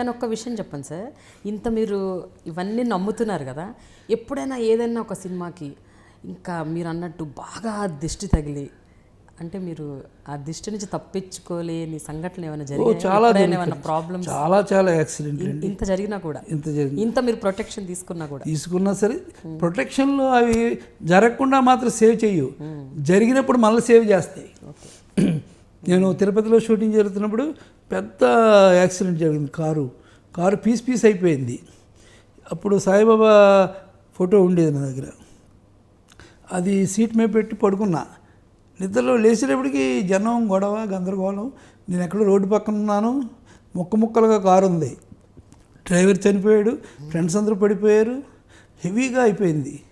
కానీ ఒక్క విషయం చెప్పండి సార్. ఇంత మీరు ఇవన్నీ నమ్ముతున్నారు కదా ఎప్పుడైనా ఏదైనా ఒక సినిమాకి ఇంకా మీరు అన్నట్టు బాగా దిష్టి తగిలి అంటే మీరు ఆ దిష్టి నుంచి తప్పించుకోలేని సంఘటనలు ఏమైనా ఓ జరిగాయి? చాలా ఏమైనా. ప్రాబ్లమ్స్ చాలా చాలా యాక్సిడెంట్ ఇంత జరిగినా కూడా ఇంత జరిగింది ఇంత మీరు ప్రొటెక్షన్ తీసుకున్నా కూడా. తీసుకున్నా సరే ప్రొటెక్షన్లో అవి జరగకుండా మాత్రం సేవ్ చేయు. జరిగినప్పుడు మళ్ళీ సేవ్ చేస్తాయి. నేను తిరుపతిలో షూటింగ్ జరుగుతున్నప్పుడు పెద్ద యాక్సిడెంట్ జరిగింది కారు. కారు పీస్ పీస్ అయిపోయింది. అప్పుడు సాయిబాబా ఫోటో ఉండేది నా దగ్గర. అది సీట్ మీద పెట్టి పడుకున్నా. నిద్రలో లేచేటప్పటికి జనం గొడవ గందరగోళం. నేను ఎక్కడో రోడ్డు పక్కన ఉన్నాను. ముక్క ముక్కలుగా కారు ఉంది. డ్రైవర్ చనిపోయాడు. ఫ్రెండ్స్ అందరూ పడిపోయారు. హెవీగా అయిపోయింది.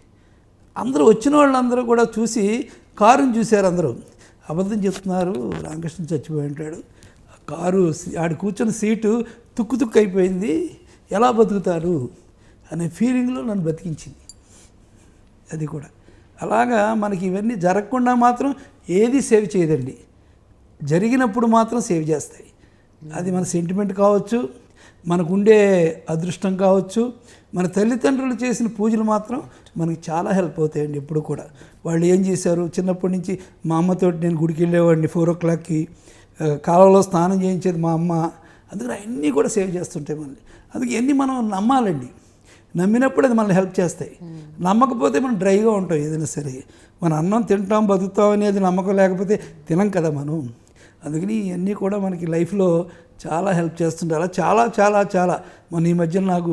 అందరూ వచ్చిన వాళ్ళందరూ కూడా చూసి కారుని చూశారు అందరూ. అబద్ధం చెప్తున్నారు. రామకృష్ణ చచ్చిపోయి ఉంటాడు. ఆ కారు సీ- ఆడు కూర్చున్న సీటు తుక్కు తుక్కు అయిపోయింది. ఎలా బతుకుతారు? అనే ఫీలింగ్లో నన్ను బతికించింది. అది కూడా. అలాగా మనకి ఇవన్నీ జరగకుండా మాత్రం ఏది సేవ్ చేయదండి. జరిగినప్పుడు మాత్రం సేవ్ చేస్తాయి. అది మన సెంటిమెంట్ కావచ్చు. మనకు ఉండే అదృష్టం కావచ్చు. మన తల్లిదండ్రులు చేసిన పూజలు మాత్రం మనకి చాలా హెల్ప్ అవుతాయండి ఎప్పుడు కూడా. వాళ్ళు ఏం చేశారు? చిన్నప్పటి నుంచి మా అమ్మతో నేను గుడికి వెళ్ళేవాడిని ఫోర్ ఓ క్లాక్కి కాలంలో స్నానం చేయించేది మా అమ్మ. అందుకని అన్నీ కూడా సేవ్ చేస్తుంటాయి మనల్ని. అందుకే ఎన్ని మనం నమ్మాలండి. నమ్మినప్పుడు అది మనల్ని హెల్ప్ చేస్తాయి. నమ్మకపోతే మనం డ్రైగా ఉంటాం ఏదైనా సరే. మన అన్నం తింటాం బతుకుతాం అనేది నమ్మకం లేకపోతే తినం కదా మనం. అందుకని ఇవన్నీ కూడా మనకి లైఫ్లో చాలా హెల్ప్ చేస్తుంటాయి. అలా చాలా చాలా చాలా. మన ఈ మధ్యన నాకు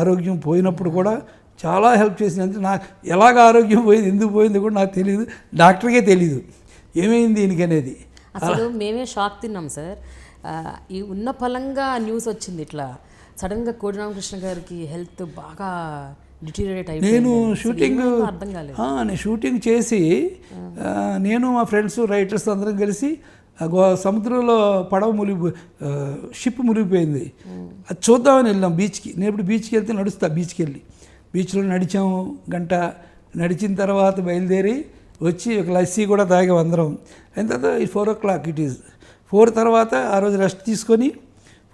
ఆరోగ్యం పోయినప్పుడు కూడా చాలా హెల్ప్ చేసింది. అంటే నాకు ఎలాగ ఆరోగ్యం పోయింది ఎందుకు పోయింది కూడా నాకు తెలియదు డాక్టర్కే తెలియదు ఏమైంది దీనికి అనేది? అసలు మేమే షాక్ తిన్నాం సార్. ఈ ఉన్న ఫలంగా న్యూస్ వచ్చింది ఇట్లా. సడన్గా కోడి రామకృష్ణ గారికి హెల్త్ బాగా నేను షూటింగ్ నేను షూటింగ్ చేసి నేను మా ఫ్రెండ్స్ రైటర్స్ అందరం కలిసి ఆ గో సముద్రంలో పడవ మునిగి షిప్ మునిగిపోయింది. అది చూద్దామని వెళ్ళాం బీచ్కి. నేను ఇప్పుడు బీచ్కి వెళ్తే నడుస్తా బీచ్కి వెళ్ళి. బీచ్లో నడిచాము గంట. నడిచిన తర్వాత బయలుదేరి వచ్చి ఒక లస్సీ కూడా తాగాం అందరం. అయిన తర్వాత four o'clock it is four తర్వాత ఆ రోజు రెస్ట్ తీసుకొని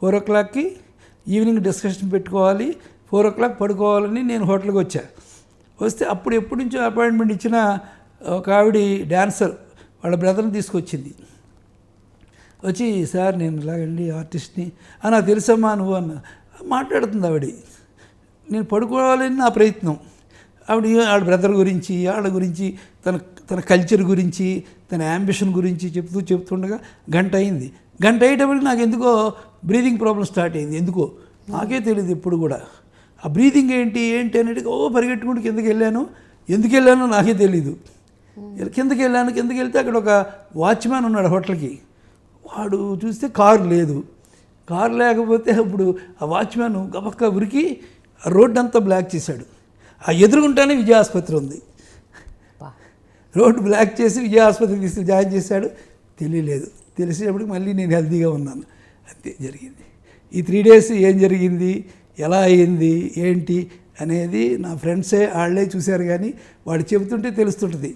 ఫోర్ ఓ క్లాక్కి ఈవినింగ్ డిస్కషన్ పెట్టుకోవాలి. ఫోర్ ఓ క్లాక్ పడుకోవాలని నేను హోటల్కి వచ్చా. వస్తే అప్పుడు ఎప్పటి నుంచో అపాయింట్మెంట్ ఇచ్చిన ఒక ఆవిడ డ్యాన్సర్ వాళ్ళ బ్రదర్ని తీసుకొచ్చింది. వచ్చి సార్ నేను ఇలాగండి ఆర్టిస్ట్ని "ఆ, నాకు తెలుసమ్మా నువ్వు అన్న మాట్లాడుతుంది ఆవిడ. నేను పడుకోవాలని నా ప్రయత్నం. ఆవిడ ఆవిడ బ్రదర్ గురించి ఆవిడ గురించి తన తన కల్చర్ గురించి తన యాంబిషన్ గురించి చెప్తూ చెప్తుండగా గంట అయింది. గంట అయ్యేటప్పటికి నాకు ఎందుకో బ్రీదింగ్ ప్రాబ్లం స్టార్ట్ అయింది. ఎందుకో? నాకే తెలియదు ఇప్పుడు కూడా. ఆ బ్రీదింగ్ ఏంటి ఏంటి అనేది ఓ పరిగెట్టుకుంటూ కిందకి వెళ్ళాను. ఎందుకు వెళ్ళానో నాకే తెలీదు. కిందకి వెళ్ళాను కిందకి వెళ్తే అక్కడ ఒక వాచ్మ్యాన్ ఉన్నాడు హోటల్కి. వాడు చూస్తే కారు లేదు. కారు లేకపోతే అప్పుడు ఆ వాచ్మ్యాన్ గబక్క ఉరికి ఆ రోడ్డు అంతా బ్లాక్ చేశాడు. ఆ ఎదురుగుంటానే విజయ ఆసుపత్రి ఉంది. రోడ్డు బ్లాక్ చేసి విజయ ఆసుపత్రికి తీసుకు జాయిన్ చేశాడు. తెలియలేదు. తెలిసేటప్పటికి మళ్ళీ నేను హెల్తీగా ఉన్నాను. అంతే జరిగింది. ఈ త్రీ డేస్ ఏం జరిగింది? ఎలా అయింది ఏంటి అనేది నా ఫ్రెండ్సే వాళ్ళే చూశారు కానీ వాడు చెబుతుంటే తెలుస్తుంటుంది.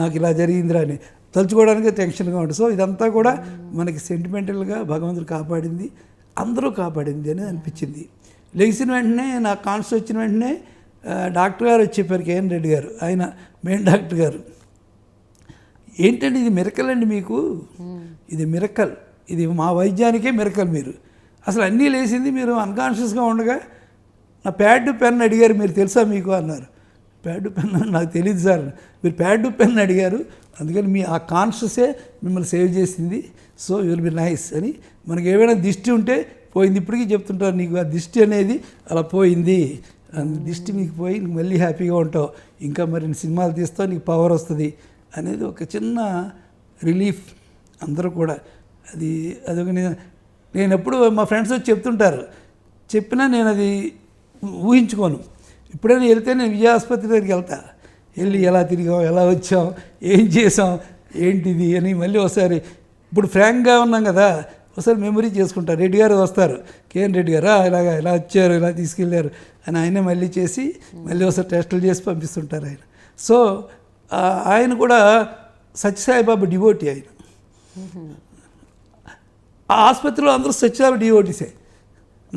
నాకు ఇలా జరిగిందిరా అని. తలుచుకోవడానికి టెన్షన్గా ఉంటుంది. సో ఇదంతా కూడా మనకి సెంటిమెంటల్గా భగవంతుడు కాపాడింది అందరూ కాపాడింది అని అనిపించింది. లెగిసిన వెంటనే నాకు కాన్స్ వచ్చిన వెంటనే డాక్టర్ గారు వచ్చి చెప్పారు కేఎన్ రెడ్డి గారు ఆయన మెయిన్ డాక్టర్ గారు. ఏంటండి ఇది మిరకల్ అండి మీకు? ఇది మిరకల్. ఇది మా వైద్యానికే మిరకల్ మీరు. అసలు అన్నీ లేచింది మీరు అన్కాన్షియస్గా ఉండగా నా ప్యాడ్ పెన్ అడిగారు మీరు తెలుసా మీకు అన్నారు. ప్యాడ్ పెన్ నాకు తెలియదు సార్. మీరు ప్యాడ్ పెన్ అడిగారు అందుకని మీ ఆ కాన్షియసే మిమ్మల్ని సేవ్ చేసింది. సో విల్ బి నైస్ అని మనకి ఏమైనా దిష్టి ఉంటే పోయింది. ఇప్పటికీ చెప్తుంటారు నీకు ఆ దిష్టి అనేది అలా పోయింది. దిష్టి మీకు పోయి నీకు మళ్ళీ హ్యాపీగా ఉంటావు. ఇంకా మరి సినిమాలు తీస్తావు నీకు పవర్ వస్తుంది. అనేది ఒక చిన్న రిలీఫ్ అందరూ కూడా. అది అదొక నేను ఎప్పుడు మా ఫ్రెండ్స్ వచ్చి చెప్తుంటారు చెప్పినా నేను అది ఊహించుకోను. ఇప్పుడైనా వెళ్తే నేను విజయ ఆసుపత్రి దగ్గరికి వెళ్తా. వెళ్ళి ఎలా తిరిగాం ఎలా వచ్చాం ఏం చేసాం ఏంటిది అని మళ్ళీ ఒకసారి ఇప్పుడు ఫ్రాంక్గా ఉన్నాం కదా ఒకసారి మెమరీ చేసుకుంటారు రెడ్డి గారు వస్తారు. కేఎన్ రెడ్డి గారు ఇలాగ ఇలా వచ్చారు ఇలా తీసుకెళ్ళారు అని ఆయనే మళ్ళీ చేసి మళ్ళీ ఒకసారి టెస్టులు చేసి పంపిస్తుంటారు ఆయన. సో ఆయన కూడా సత్యసాయిబాబు డివోటీ ఆయన. ఆ ఆసుపత్రిలో అందరూ సత్యసాయి డివోటీసే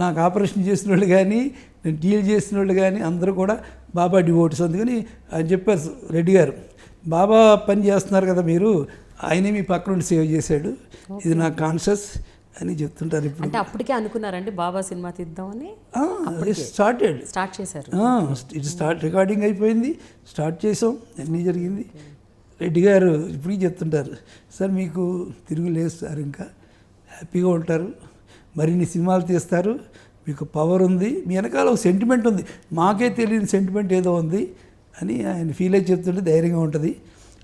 నాకు ఆపరేషన్ చేసిన వాళ్ళు కానీ నేను డీల్ చేసిన వాళ్ళు కానీ అందరూ కూడా బాబా డివోట్స్. అందుకని ఆయన చెప్పారు రెడ్డి గారు బాబా పని చేస్తున్నారు కదా మీరు ఆయనే మీ పక్క నుండి సేవ్ చేశాడు. ఇది నా కాన్షియస్ అని చెప్తుంటారు ఇప్పుడు. అంటే అప్పటికే అనుకున్నారండి బాబా సినిమా తీద్దామని? స్టార్టెడ్. స్టార్ట్ చేశారు. ఇది స్టార్ట్ రికార్డింగ్ అయిపోయింది. స్టార్ట్ చేసాం అన్నీ జరిగింది. రెడ్డి గారు ఇప్పటికీ చెప్తుంటారు సార్ మీకు తిరుగులేదు సార్ ఇంకా. హ్యాపీగా ఉంటారు. మరిన్ని సినిమాలు తీస్తారు. మీకు పవర్ ఉంది. మీ వెనకాల ఒక సెంటిమెంట్ ఉంది. మాకే తెలియని సెంటిమెంట్ ఏదో ఉంది అని ఆయన ఫీల్ అయ్యి చెప్తుంటే ధైర్యంగా ఉంటుంది.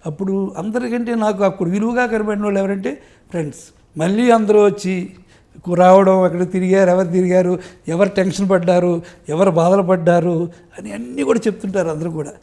అప్పుడు అందరికంటే నాకు అప్పుడు విలువగా కనబడిన వాళ్ళు ఎవరంటే ఫ్రెండ్స్ మళ్ళీ అందరూ వచ్చి రావడం ఎక్కడ తిరిగారు ఎవరు తిరిగారు ఎవరు టెన్షన్ పడ్డారు ఎవరు బాధలు పడ్డారు అని అన్నీ కూడా చెప్తుంటారు అందరూ కూడా.